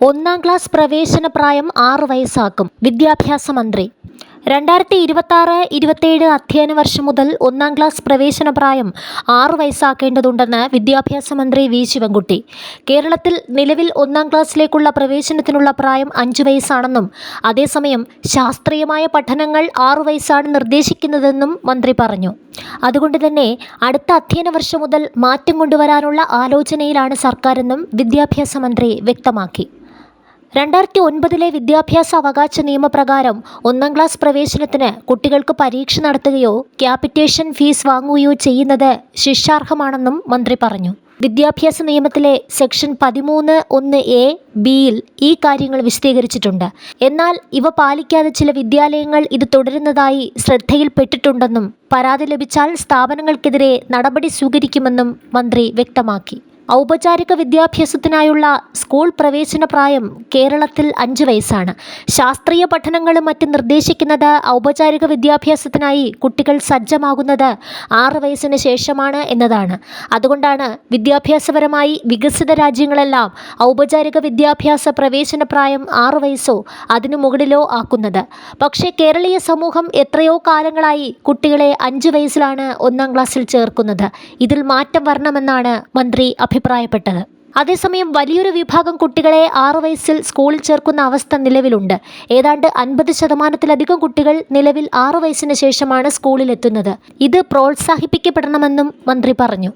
ഒന്നാം ക്ലാസ് പ്രവേശന പ്രായം ആറ് വയസ്സാക്കും. വിദ്യാഭ്യാസ മന്ത്രി. രണ്ടായിരത്തി ഇരുപത്തി ആറ് ഇരുപത്തേഴ് അധ്യയന വർഷം മുതൽ ഒന്നാം ക്ലാസ് പ്രവേശന പ്രായം ആറ് വയസ്സാക്കേണ്ടതുണ്ടെന്ന് വിദ്യാഭ്യാസ മന്ത്രി വി. ശിവൻകുട്ടി. കേരളത്തിൽ നിലവിൽ ഒന്നാം ക്ലാസ്സിലേക്കുള്ള പ്രവേശനത്തിനുള്ള പ്രായം അഞ്ച് വയസ്സാണെന്നും അതേസമയം ശാസ്ത്രീയമായ പഠനങ്ങൾ ആറു വയസ്സാണ് നിർദ്ദേശിക്കുന്നതെന്നും മന്ത്രി പറഞ്ഞു. അതുകൊണ്ട് തന്നെ അടുത്ത അധ്യയന വർഷം മുതൽ മാറ്റം കൊണ്ടുവരാനുള്ള ആലോചനയിലാണ് സർക്കാരെന്നും വിദ്യാഭ്യാസ മന്ത്രി വ്യക്തമാക്കി. രണ്ടായിരത്തി ഒൻപതിലെ വിദ്യാഭ്യാസ അവകാശ നിയമപ്രകാരം ഒന്നാം ക്ലാസ് പ്രവേശനത്തിന് കുട്ടികൾക്ക് പരീക്ഷ നടത്തുകയോ ക്യാപിറ്റേഷൻ ഫീസ് വാങ്ങുകയോ ചെയ്യുന്നത് ശിക്ഷാർഹമാണെന്നും മന്ത്രി പറഞ്ഞു. വിദ്യാഭ്യാസ നിയമത്തിലെ സെക്ഷൻ പതിമൂന്ന് ഒന്ന് എ ബിയിൽ ഈ കാര്യങ്ങൾ വിശദീകരിച്ചിട്ടുണ്ട്. എന്നാൽ ഇവ പാലിക്കാതെ ചില വിദ്യാലയങ്ങൾ ഇത് തുടരുന്നതായി ശ്രദ്ധയിൽപ്പെട്ടിട്ടുണ്ടെന്നും പരാതി ലഭിച്ചാൽ സ്ഥാപനങ്ങൾക്കെതിരെ നടപടി സ്വീകരിക്കുമെന്നും മന്ത്രി വ്യക്തമാക്കി. ഔപചാരിക വിദ്യാഭ്യാസത്തിനായുള്ള സ്കൂൾ പ്രവേശന പ്രായം കേരളത്തിൽ അഞ്ച് വയസ്സാണ്. ശാസ്ത്രീയ പഠനങ്ങളും മറ്റും നിർദ്ദേശിക്കുന്നത് ഔപചാരിക വിദ്യാഭ്യാസത്തിനായി കുട്ടികൾ സജ്ജമാകുന്നത് ആറ് വയസ്സിന് ശേഷമാണ് എന്നതാണ്. അതുകൊണ്ടാണ് വിദ്യാഭ്യാസപരമായി വികസിത രാജ്യങ്ങളെല്ലാം ഔപചാരിക വിദ്യാഭ്യാസ പ്രവേശന പ്രായം ആറ് വയസ്സോ അതിനു മുകളിലോ ആക്കുന്നത്. പക്ഷേ കേരളീയ സമൂഹം എത്രയോ കാലങ്ങളായി കുട്ടികളെ അഞ്ച് വയസ്സിലാണ് ഒന്നാം ക്ലാസ്സിൽ ചേർക്കുന്നത്. ഇതിൽ മാറ്റം വരണമെന്നാണ് മന്ത്രി അഭിപ്രായപ്പെട്ടത്. അതേസമയം വലിയൊരു വിഭാഗം കുട്ടികളെ ആറു വയസ്സിൽ സ്കൂളിൽ ചേർക്കുന്ന അവസ്ഥ നിലവിലുണ്ട്. ഏതാണ്ട് അൻപത് ശതമാനത്തിലധികം കുട്ടികൾ നിലവിൽ ആറു വയസ്സിന് ശേഷമാണ് സ്കൂളിലെത്തുന്നത്. ഇത് പ്രോത്സാഹിപ്പിക്കപ്പെടണമെന്നും മന്ത്രി പറഞ്ഞു.